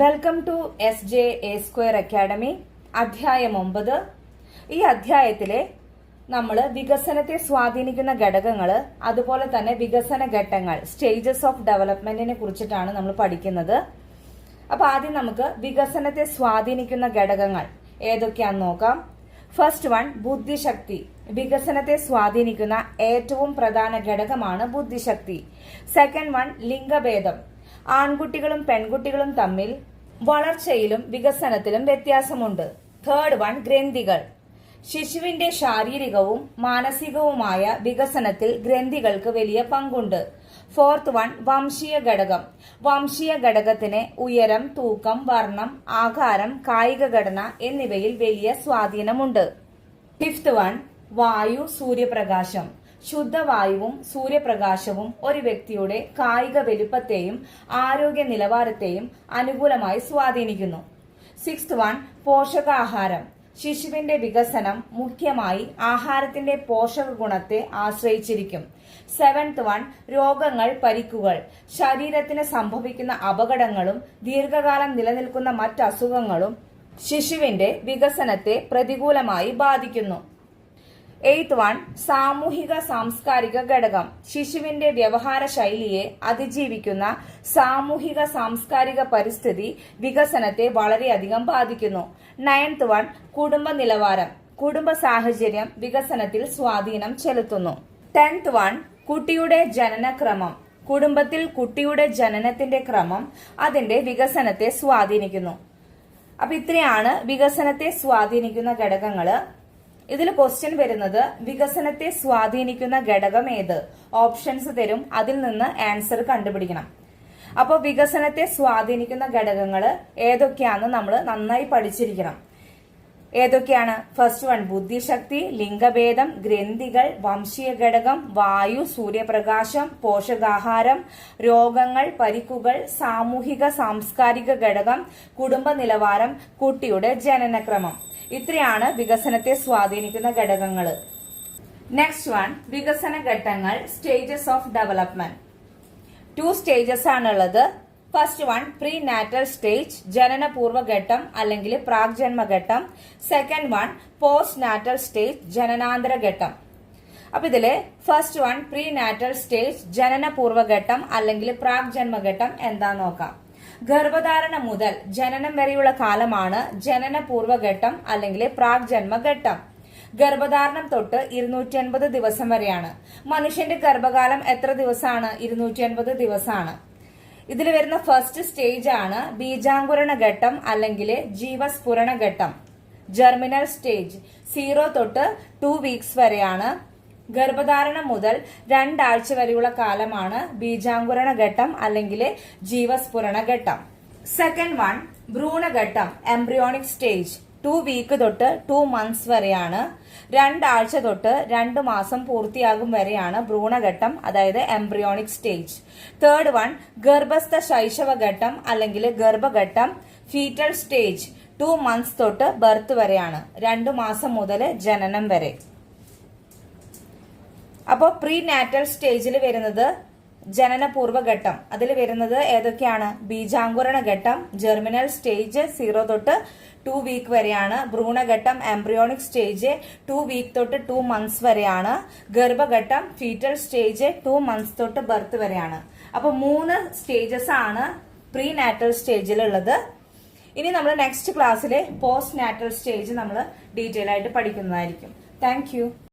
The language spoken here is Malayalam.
Welcome to S J A square academy അധ്യായം ഒമ്പത്. ഈ അധ്യായത്തിലെ നമ്മൾ വികസനത്തെ സ്വാധീനിക്കുന്ന ഘടകങ്ങൾ അതുപോലെ തന്നെ വികസന ഘട്ടങ്ങൾ സ്റ്റേജസ് ഓഫ് ഡെവലപ്മെന്റിനെ കുറിച്ചിട്ടാണ് നമ്മൾ പഠിക്കുന്നത്. അപ്പൊ ആദ്യം നമുക്ക് വികസനത്തെ സ്വാധീനിക്കുന്ന ഘടകങ്ങൾ ഏതൊക്കെയാണെന്ന് നോക്കാം. ഫസ്റ്റ് വൺ ബുദ്ധിശക്തി. വികസനത്തെ സ്വാധീനിക്കുന്ന ഏറ്റവും പ്രധാന ഘടകമാണ് ബുദ്ധിശക്തി. സെക്കൻഡ് വൺ ലിംഗഭേദം. ആൺകുട്ടികളും പെൺകുട്ടികളും തമ്മിൽ വളർച്ചയിലും വികസനത്തിലും വ്യത്യാസമുണ്ട്. തേർഡ് വൺ ഗ്രന്ഥികൾ. ശിശുവിന്റെ ശാരീരികവും മാനസികവുമായ വികസനത്തിൽ ഗ്രന്ഥികൾക്ക് വലിയ പങ്കുണ്ട്. ഫോർത്ത് വൺ വംശീയ ഘടകം. വംശീയ ഘടകത്തിന് ഉയരം തൂക്കം വർണം ആകാരം കായിക ഘടന എന്നിവയിൽ വലിയ സ്വാധീനമുണ്ട്. ഫിഫ്ത് വൺ വായു സൂര്യപ്രകാശം. ശുദ്ധവായുവും സൂര്യപ്രകാശവും ഒരു വ്യക്തിയുടെ കായിക വലുപ്പത്തെയും ആരോഗ്യ നിലവാരത്തെയും അനുകൂലമായി സ്വാധീനിക്കുന്നു. സിക്സ് വൺ പോഷകാഹാരം. ശിശുവിന്റെ വികസനം മുഖ്യമായി ആഹാരത്തിന്റെ പോഷക ഗുണത്തെ ആശ്രയിച്ചിരിക്കും. സെവൻത് വൺ രോഗങ്ങൾ പരിക്കുകൾ. ശരീരത്തിന് സംഭവിക്കുന്ന അപകടങ്ങളും ദീർഘകാലം നിലനിൽക്കുന്ന മറ്റസുഖങ്ങളും ശിശുവിന്റെ വികസനത്തെ പ്രതികൂലമായി ബാധിക്കുന്നു. എയ്ത്ത് വൺ സാമൂഹിക സാംസ്കാരിക ഘടകം. ശിശുവിന്റെ വ്യവഹാര ശൈലിയെ അതിജീവിക്കുന്ന സാമൂഹിക സാംസ്കാരിക പരിസ്ഥിതി വികസനത്തെ വളരെയധികം ബാധിക്കുന്നു. നയൻത്ത് വൺ കുടുംബ നിലവാരം. കുടുംബ സാഹചര്യം വികസനത്തിൽ സ്വാധീനം ചെലുത്തുന്നു. ടെൻത്ത് വൺ കുട്ടിയുടെ ജനനക്രമം. കുടുംബത്തിൽ കുട്ടിയുടെ ജനനത്തിന്റെ ക്രമം അതിന്റെ വികസനത്തെ സ്വാധീനിക്കുന്നു. അപ്പൊ ഇത്രയാണ് വികസനത്തെ സ്വാധീനിക്കുന്ന ഘടകങ്ങൾ. ഇതിൽ ക്വസ്റ്റ്യൻ വരുന്നത് വികസനത്തെ സ്വാധീനിക്കുന്ന ഘടകം ഏത്? ഓപ്ഷൻസ് തരും. അതിൽ നിന്ന് ആൻസർ കണ്ടുപിടിക്കണം. അപ്പോൾ വികസനത്തെ സ്വാധീനിക്കുന്ന ഘടകങ്ങൾ ഏതൊക്കെയാണെന്ന് നമ്മൾ നന്നായി പഠിച്ചിരിക്കണം. ഏതൊക്കെയാണ്? ഫസ്റ്റ് വൺ ബുദ്ധിശക്തി ലിംഗഭേദം ഗ്രന്ഥികൾ വംശീയ ഘടകം വായു സൂര്യപ്രകാശം പോഷകാഹാരം രോഗങ്ങൾ പരിക്കുകൾ സാമൂഹിക സാംസ്കാരിക ഘടകം കുടുംബ നിലവാരം കുട്ടിയുടെ ജനനക്രമം. ഇത്രയാണ് വികസനത്തെ സ്വാധീനിക്കുന്ന ഘടകങ്ങൾ. നെക്സ്റ്റ് വൺ വികസന ഘട്ടങ്ങൾ stages of development two stages ആണുള്ളത്. First one prenatal stage ജനനപൂർവഘട്ടം അല്ലെങ്കിൽ പ്രാഗ്ജന്മഘട്ടം. Second one postnatal stage ജനനാന്തര ഘട്ടം അപ്പൊ ഇതിൽ first one prenatal stage ജനനപൂർവഘട്ടം അല്ലെങ്കിൽ പ്രാഗ്ജന്മഘട്ടം എന്താ നോക്കാം. ഗർഭധാരണ മുതൽ ജനനം വരെയുള്ള കാലമാണ് ജനനപൂർവഘട്ടം അല്ലെങ്കിൽ പ്രാഗ്ജന്മഘട്ടം. ഗർഭധാരണം തൊട്ട് ഇരുന്നൂറ്റി അൻപത് ദിവസം വരെയാണ്. മനുഷ്യന്റെ ഗർഭകാലം എത്ര ദിവസമാണ്? ഇരുന്നൂറ്റി അൻപത് ദിവസമാണ്. ഇതിൽ വരുന്ന ഫസ്റ്റ് സ്റ്റേജ് ആണ് ബീജാങ്കുരണ ഘട്ടം അല്ലെങ്കിൽ ജീവസ്ഫുരണ ഘട്ടം. ജെർമിനൽ സ്റ്റേജ് സീറോ തൊട്ട് ടു വീക്സ് വരെയാണ്. ഗർഭധാരണം മുതൽ രണ്ടാഴ്ച വരെയുള്ള കാലമാണ് ബീജാങ്കുരണ ഘട്ടം അല്ലെങ്കിൽ ജീവസ്ഫുരണ ഘട്ടം. സെക്കൻഡ് വൺ ഭ്രൂണഘട്ടം എംബ്രിയോണിക് സ്റ്റേജ് ടു വീക്ക് തൊട്ട് ടു മന്ത്സ് വരെയാണ്. രണ്ടാഴ്ച തൊട്ട് രണ്ട് മാസം പൂർത്തിയാകും വരെയാണ് ഭ്രൂണഘട്ടം അതായത് എംബ്രിയോണിക് സ്റ്റേജ് തേർഡ് വൺ ഗർഭസ്ഥ ശൈശവഘട്ടം അല്ലെങ്കിൽ ഗർഭഘട്ടം ഫീറ്റൽ സ്റ്റേജ് ടു മന്ത്സ് തൊട്ട് ബർത്ത് വരെയാണ്. രണ്ടു മാസം മുതൽ ജനനം വരെ. അപ്പോൾ പ്രീ നാറ്റൽ സ്റ്റേജിൽ വരുന്നത് ജനനപൂർവ ഘട്ടം അതിൽ വരുന്നത് ഏതൊക്കെയാണ്? ബീജാങ്കുരണ ഘട്ടം ജെർമിനൽ സ്റ്റേജ് സീറോ തൊട്ട് ടു വീക്ക് വരെയാണ്. ഭ്രൂണഘട്ടം എംബ്രിയോണിക് സ്റ്റേജ് ടു വീക്ക് തൊട്ട് ടു മന്ത്സ് വരെയാണ്. ഗർഭഘട്ടം ഫീറ്റൽ സ്റ്റേജ് ടു മന്ത്സ് തൊട്ട് ബർത്ത് വരെയാണ്. അപ്പൊ മൂന്ന് സ്റ്റേജസ് ആണ് പ്രീ നാറ്റൽ സ്റ്റേജിലുള്ളത്. ഇനി നമ്മൾ നെക്സ്റ്റ് ക്ലാസ്സിലെ പോസ്റ്റ് നാറ്റൽ സ്റ്റേജ് നമ്മൾ ഡീറ്റെയിൽ ആയിട്ട് പഠിക്കുന്നതായിരിക്കും. താങ്ക്